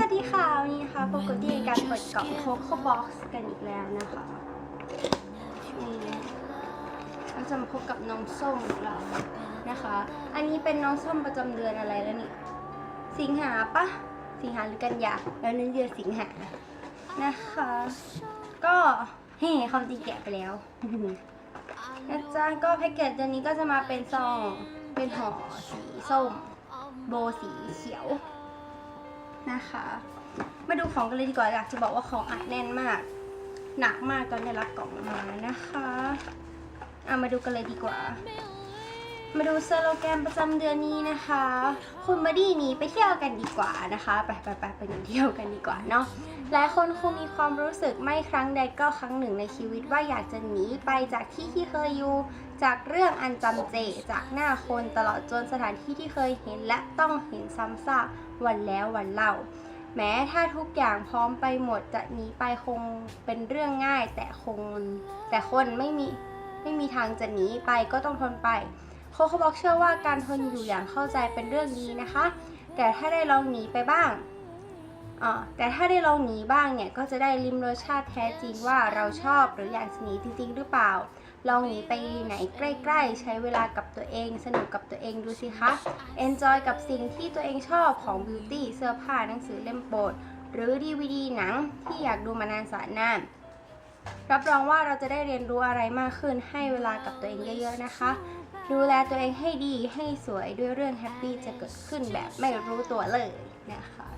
สวัสดีค่ะวันนี้นะคะปกติการเปิดกล่องโคโค่บ็อกซ์กันอีกแล้วนะคะนี่เราจะมาพบกับน้องส้มของเรานะคะ อันนี้เป็นน้องส้มประจำเดือนอะไรแล้วนี่สิงหาปะสิงหาหรือกันยาแล้วนั่นเดือนสิงหานะคะ ก็เฮ้ความจริงแกะไปแล้วนะจ๊ะก็แพ็กเกจตัวนี้ก็จะมาเป็นซองเป็นห่อสีส้ม โบสีเขียว นะคะ มาดูของกันเลยดีกว่าอยากจะบอกว่าของอัดแน่นมาก หนักมากตอนได้รับกล่องมานะคะเอามาดูกันเลยดีกว่า มาดูสโลแกนประจำเดือนนี้นะคะ คุณมาดีหนีไปเที่ยวกันดีกว่านะคะ ไปไปไปไปเที่ยวกันดีกว่าเนาะหลายคนคงมีความรู้สึกไม่ครั้งใดก็ครั้งหนึ่งในชีวิตว่าอยากจะหนีไปจากที่ที่เคยอยู่ จากเรื่องอันจำเจจากหน้าคนตลอดจนสถานที่ที่เคยเห็นและต้องเห็นซ้ำซากวันแล้ววันเล่า แม้ถ้าทุกอย่างพร้อมไปหมดจะหนีไปคงเป็นเรื่องง่าย แต่คงแต่คนไม่มีไม่มีทางจะหนีไปก็ต้องทนไปโคโคบอกเชื่อว่าการทนอยู่อย่างเข้าใจเป็นเรื่องดีนะคะ แต่ถ้าได้ลองหนีไปบ้างแต่ถ้าได้ลองหนีบ้างเนี่ยก็จะได้ลิมรสชาติแท้จริงว่าเราชอบหรืออยากหนีจริง ๆ หรือเปล่า ลองหนีไปไหนใกล้ๆ ใช้เวลากับตัวเอง สนุกกับตัวเองดูสิคะ enjoy กับสิ่งที่ตัวเองชอบของ beauty เสื้อผ้าหนังสือเล่มโปรด หรือ DVD หนังที่อยากดูมานานแสนนานรับรองว่าเราจะได้เรียนรู้อะไรมากขึ้นให้เวลากับตัวเองเยอะๆนะคะ ดูแลตัวเองให้ดีให้สวยด้วยเรื่องแฮปปี้จะเกิดขึ้นแบบไม่รู้ตัวเลยนะคะ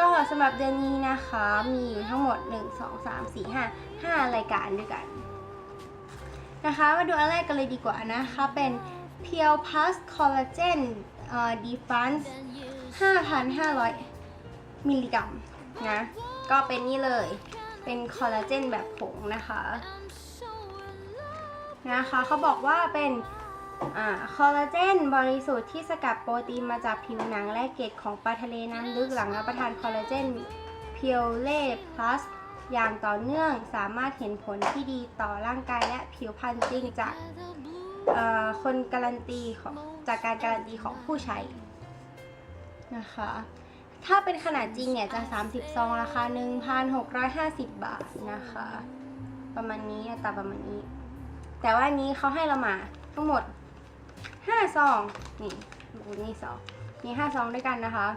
ก็สำหรับเดือนนี้นะคะมีอยู่ทั้งหมด 1 2 3 4 5 5 รายการด้วยกัน นะคะ มาดูอันแรกกันเลยดีกว่านะคะ เป็น p u r e Plus Collagen เอ่อ Defense 5,500 มิลลิกรัมนะ ก็เป็นนี่เลย เป็นคอลลาเจนแบบผงนะคะ นะคะเขาบอกว่าเป็นอคอลลาเจนบริสุทธิ์ที่สกัดโปรตีนมาจากผิวหนังและเกล็ดของปลาทะเลน้ำลึกหลังรับประทานคอลลาเจนเพียวเล่พลัส อย่างต่อเนื่องสามารถเห็นผลที่ดีต่อร่างกายและผิวพรรณจริงจากคนการันตีของจากการการันตีของผู้ใช้นะคะ ถ้าเป็นขนาดจริงเนี่ยจะ 30 ซองราคา 1,650 บาทนะคะ ประมาณนี้ตาประมาณนี้ แต่ว่าอันนี้เขาให้เรามาทั้งหมด 5 ซอง นี่ดูนี่ซองมี5ซองด้วยกันนะคะ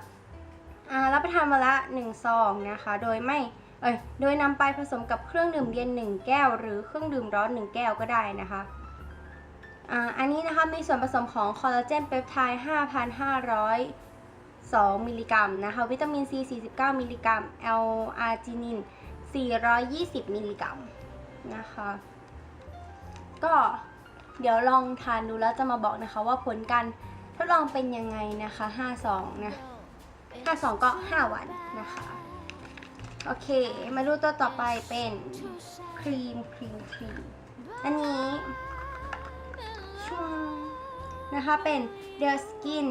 อ่ารับประทานมาละ 1 ซองนะคะ โดยไม่ เอ้ยโดยนำไปผสมกับเครื่องดื่มเย็น 1 แก้ว หรือเครื่องดื่มร้อน 1 แก้วก็ได้นะคะอันนี้นะคะมีส่วนผสมของคอลลาเจนเปปไทด์5,502 มิลลิกรัมนะคะ วิตามินซี 49 มิลลิกรัมแอลอาร์จินิน 420 มิลลิกรัมนะคะ ก็เดี๋ยวลองทานดูแล้วจะมาบอกนะคะว่าผลการทดลองเป็นยังไงนะคะ5ซองนะ5ซองก็ 5 วันนะคะ โอเค มาดูตัวต่อไปเป็นครีมครีมครีมอันนี้ช่วงนะคะเป็น The Skin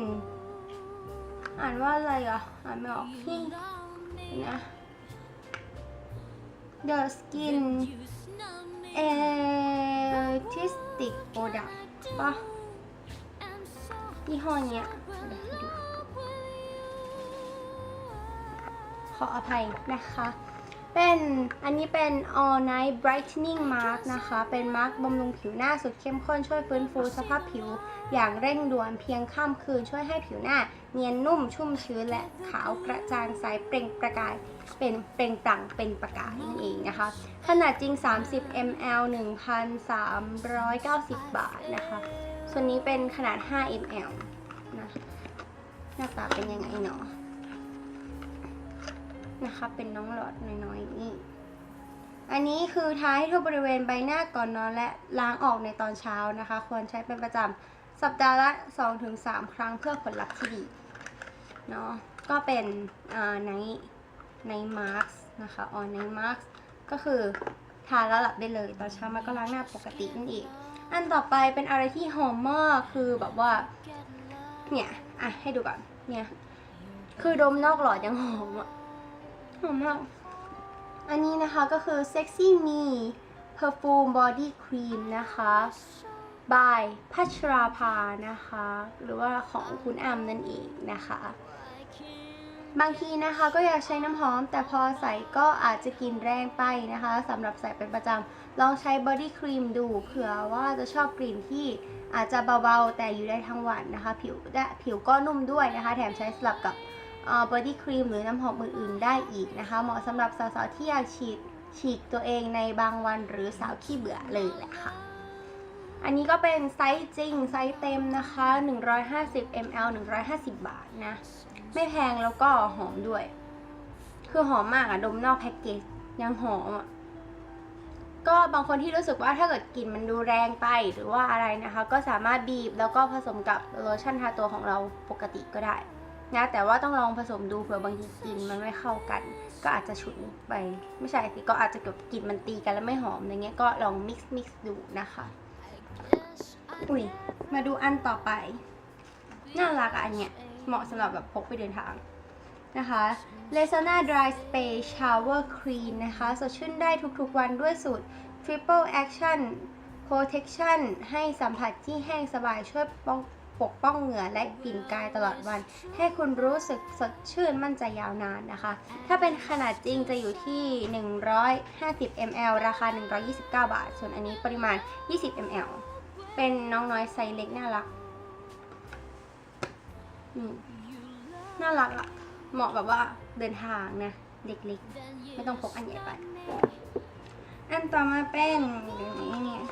อ่านว่าอะไรอะ อ่านไม่ออกพี่นะ The Skin Artistic Product ป่ะยี่ห้อเนี้ย ออภัยนะคะ เป็นอันนี้เป็น All Night Brightening Mask นะคะ เป็นมาร์กบำรุงผิวหน้าสุดเข้มข้นช่วยฟื้นฟูสภาพผิว อย่างเร่งด่วนเพียงข้ามคืนช่วยให้ผิวหน้า เนียนนุ่มชุ่มชื้นและขาวกระจ่างใสเปล่งประกายเป็นเปล่งปลั่งเป็นประกายนั่นเองนะคะ ขนาดจริง 30 ml 1,390 บาทนะคะ ส่วนนี้เป็นขนาด 5 ml นะหน้าตาเป็นยังไงเนาะ นะคะ เป็นน้องหลอดน้อยๆนี่อันนี้คือทาให้ทั่วบริเวณใบหน้าก่อนนอน และล้างออกในตอนเช้านะคะ ควรใช้เป็นประจำสัปดาห์ละ 2-3 ครั้งเพื่อผลลัพธ์ที่ดีเนาะก็เป็นในในมาร์กนะคะออนในมาร์กก็คือทาแล้วหลับได้เลย ตอนเช้ามันก็ล้างหน้าปกตินั่นเองอันต่อไปเป็นอะไรที่หอมมากคือแบบว่าเนี่ยอะให้ดูก่อนเนี่ยคือดมนอกหลอดยังหอมอะ หอมมาก อันนี้นะคะก็คือ Sexy Me Perfume Body Cream นะคะ by พัชราภานะคะ หรือว่าของคุณแอมนั่นเองนะคะ บางทีนะคะก็อยากใช้น้ำหอม แต่พอใส่ก็อาจจะกลินแรงไปนะคะสำหรับใส่เป็นประจำลองใช้บอดี้ครีมดูเผื่อว่าจะชอบกลิ่นที่อาจจะเบาๆ แต่อยู่ได้ทั้งวันนะคะ ผิวและผิวก็นุ่มด้วยนะคะ แถมใช้สลับกับ บอดี้ครีมหรือน้ำหอมอื่นๆ ได้อีกนะคะ เหมาะสำหรับสาวๆที่อยากฉีดฉีกตัวเองในบางวันหรือสาวขี้เบื่อเลยแหละค่ะอันนี้ก็เป็นไซส์จริง ไซส์เต็มนะคะ 150 ml 150 บาทนะ ไม่แพงแล้วก็หอมด้วย คือหอมมากอะดมนอกแพ็กเกจยังหอมอะก็บางคนที่รู้สึกว่าถ้าเกิดกลิ่นมันดูแรงไปหรือว่าอะไรนะคะ ก็สามารถบีบแล้วก็ผสมกับโลชั่นทาตัวของเราปกติก็ได้ นะแต่ว่าต้องลองผสมดูเผื่อบางทีกลิ่นมันไม่เข้ากัน ก็อาจจะฉุนไปไม่ใช่สิก็อาจจะเกิดกลิ่นมันตีกันแล้วไม่หอมอย่างเงี้ยก็ลองมิกซ์มิกซ์ดูนะคะอุ้ยมาดูอันต่อไปน่ารักอันเนี้ยเหมาะสำหรับแบบพกไปเดินทางนะคะ l e s o n a Dry Spray Shower Cream นะคะสดชื่นได้ทุกๆวันด้วยสูตร Triple Action Protection ให้สัมผัสที่แห้งสบายช่วยป้อง ปกป้องเหงื่อและกลิ่นกายตลอดวัน ให้คุณรู้สึกสดชื่นมั่นใจยาวนานนะคะ ถ้าเป็นขนาดจริงจะอยู่ที่ 150 ml ราคา 129 บาท ส่วนอันนี้ปริมาณ 20 ml เป็นน้องน้อยไซส์เล็กน่ารักน่ารักอะเหมาะแบบว่าเดินทางนะเด็กๆไม่ต้องพกอันใหญ่ไป อันต่อมาเป็นเดี๋ยวนี้เนี่ย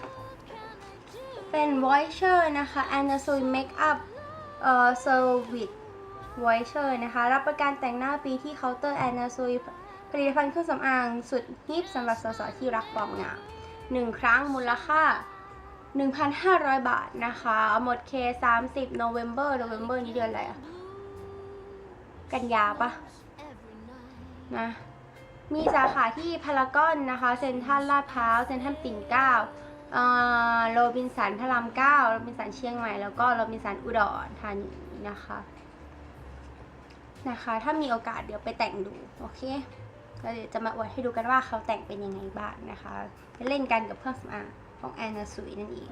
เป็น Voiture นะคะ a n a s o i Makeup เอ่อ Service Voiture นะคะ รับประกันแต่งหน้าปีที่เคาน์เตอร์ a n a s o i ผลิตภัณฑ์เครื่องสำอางสุดฮิปสำหรับสาวๆที่รักความงามหนึ่งครั้งมูลค่า 1,500 บาทนะคะ หมดเค 30 November November นี้เดือนอะไรอะกันยาปะนะมีสาขาที่พารากอนนะคะ เซ็นทรัลลาดพร้าว เซ็นทรัลปิ่นเกล้า โรบินสันพระรามเก้าโรบินสันเชียงใหม่ แล้วก็โรบินสันอุดรธานีนะคะนะคะ ถ้ามีโอกาสเดี๋ยวไปแต่งดู โอเคแล้วเดี๋ยวจะมาอวดให้ดูกันว่าเขาแต่งเป็นยังไงบ้างนะคะไปเล่นกันกับเครื่องสำอางของแอนนาสุยนั่นเอง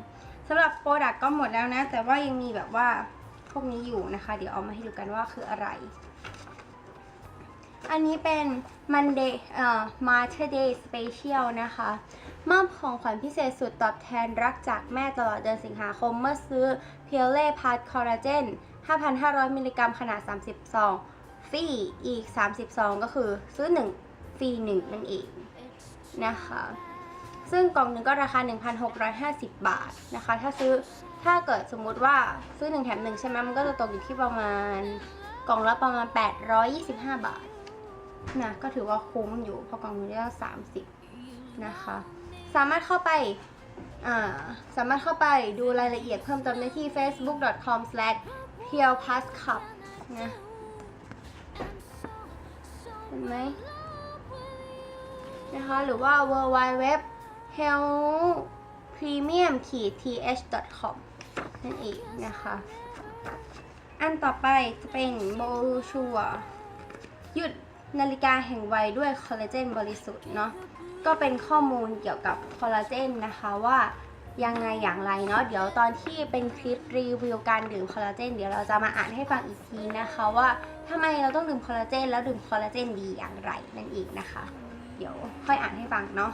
สำหรับโปรดักต์ก็หมดแล้วนะ แต่ว่ายังมีแบบว่าพวกนี้อยู่นะคะ เดี๋ยวเอามาให้ดูกันว่าคืออะไร อันนี้เป็น Monday เอ่อ Mother Day Special นะคะ มอบของขวัญพิเศษสุดตอบแทนรักจากแม่ตลอดเดือนสิงหาคมเมื่อซื้อ p u r e p a r t Collagen 5,500 มิลลิกรัมขนาด30ซองฟรีอีก30ซองก็คือซื้อ 1ฟรี1นั่นเองนะคะซึ่งกล่องหนึ่งก็ราคา 1,650 บาทนะคะ ถ้าซื้อถ้าเกิดสมมุติว่าซื้อ 1 แถม 1 ใช่ไหมมันก็จะตกอยู่ที่ประมาณกล่องละประมาณ 825 บาทนะก็ถือว่าคุ้มอยู่เพราะกล่องนึงได้30 นะคะ สามารถเข้าไปาสามารถเข้าไปดูรายละเอียดเพิ่มเติมได้ที่ facebook.com/p u r e p l u s c u p นะเห็นไหมนะคะหรือว่า w w w health premium th com นั่นเองนะคะ อันต่อไปจะเป็นโบชัวหยุดนาฬิกาแห่งวัยด้วยคอลลาเจนบริสุทธิ์เนาะ ก็เป็นข้อมูลเกี่ยวกับคอลลาเจนนะคะว่ายังไงอย่างไรเนาะเดี๋ยวตอนที่เป็นคลิปรีวิวการดื่มคอลลาเจนเดี๋ยวเราจะมาอ่านให้ฟังอีกทีนะคะว่าทำไมเราต้องดื่มคอลลาเจนแล้วดื่มคอลลาเจนดีอย่างไรนั่นเองนะคะ เดี๋ยวค่อยอ่านให้ฟังเนาะ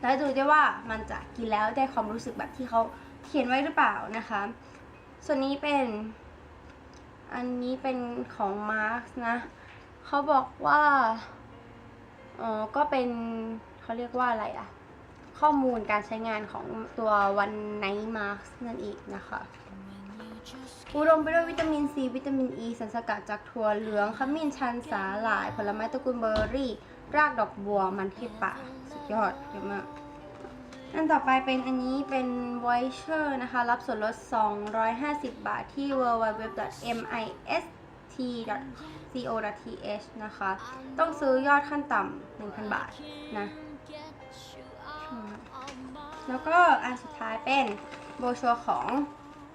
แล้วดูได้ว่ามันจะกินแล้วได้ความรู้สึกแบบที่เขาเขียนไว้หรือเปล่านะคะ ส่วนนี้เป็น อันนี้เป็นของมาร์กนะเขาบอกว่า อ๋อก็เป็นเขาเรียกว่าอะไรอะข้อมูลการใช้งานของตัววันไนท์มาร์กนั่นเองนะคะ อุดมไปด้วยวิตามินซี วิตามินอ e, ีสารสกัดจากถั่วเหลืองขมิ้นชันสาหร่าย ผลไม้ตระกูลเบอร์รี่ รากดอกบัวมันเทศป่าสุดยอดเยอะมากอันต่อไปเป็นอันนี้เป็น voucher นะคะ รับส่วนลด 250 บาทที่ www. mis t.co.th นะคะ ต้องซื้อยอดขั้นต่ำ1,000 บาทนะ แล้วก็อันสุดท้ายเป็นโบชัวของ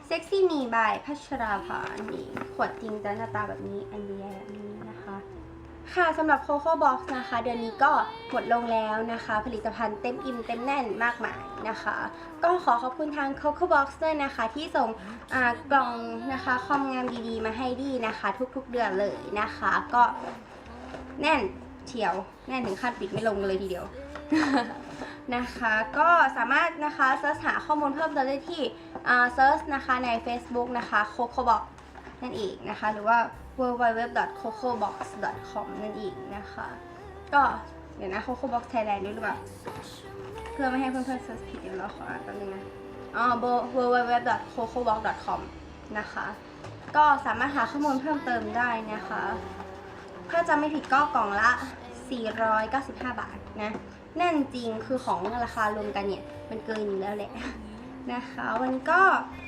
Sexy Me by พัชราภานี่ขวดจริงจะหน้าตาแบบนี้อันเดียแบบนี้ ค่ะสำหรับ Coco Box นะคะ เดือนนี้ก็หมดลงแล้วนะคะ ผลิตภัณฑ์เต็มอิ่มเต็มแน่นมากมายนะคะ ก็ขอขอบคุณทาง Coco Box ด้วยนะคะ ที่ส่งกล่องนะคะความงามดีๆ มาให้ดีนะคะ ทุกๆเดือนเลยนะคะ ก็แน่นเฉียวแน่นถึงขั้นปิดไม่ลงเลยทีเดียวนะคะก็สามารถนะคะเซิร์ชหาข้อมูลเพิ่มเติมได้ที่เซิร์ชนะคะใน Facebook นะคะ CocoBox นั่นเองนะคะ หรือว่า www.cocobox.com นั่นเองนะคะ ก็เดี๋ยวนะ CocoBox Thailand ด้วยหรือเปล่าเพื่อไม่ให้เพื่อนๆเซิร์ชผิดเดี๋ยวเราขออ่านแป๊บนึงนะอ๋อ www.cocobox.com นะคะ ก็สามารถหาข้อมูลเพิ่มเติมได้นะคะ ถ้าจำไม่ผิดก็กล่องละ 495 บาทนะ แน่นจริงคือของราคารวมกันเนี่ย มันเกินอยู่แล้วแหละ นะคะ วันนี้ก็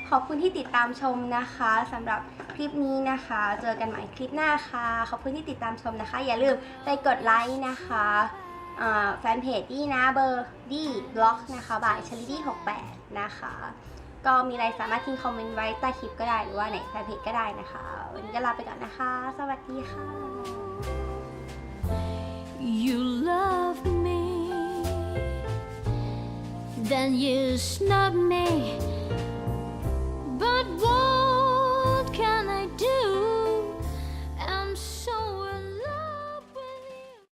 ขอบคุณที่ติดตามชมนะคะสำหรับคลิปนี้นะคะ เจอกันใหม่คลิปหน้าค่ะ ขอบคุณที่ติดตามชมนะคะ อย่าลืมไปกดไลค์นะคะแฟนเพจดีนะเบอร์ดีบล็อกนะคะบายชลิดี้68 นะคะ ก็มีอะไรสามารถทิ้งคอมเมนต์ไว้ใต้คลิปก็ได้หรือว่าในแฟนเพจก็ได้นะคะ วันนี้ก็ลาไปก่อนนะคะ สวัสดีค่ะ You love me, Then you snub me. But what?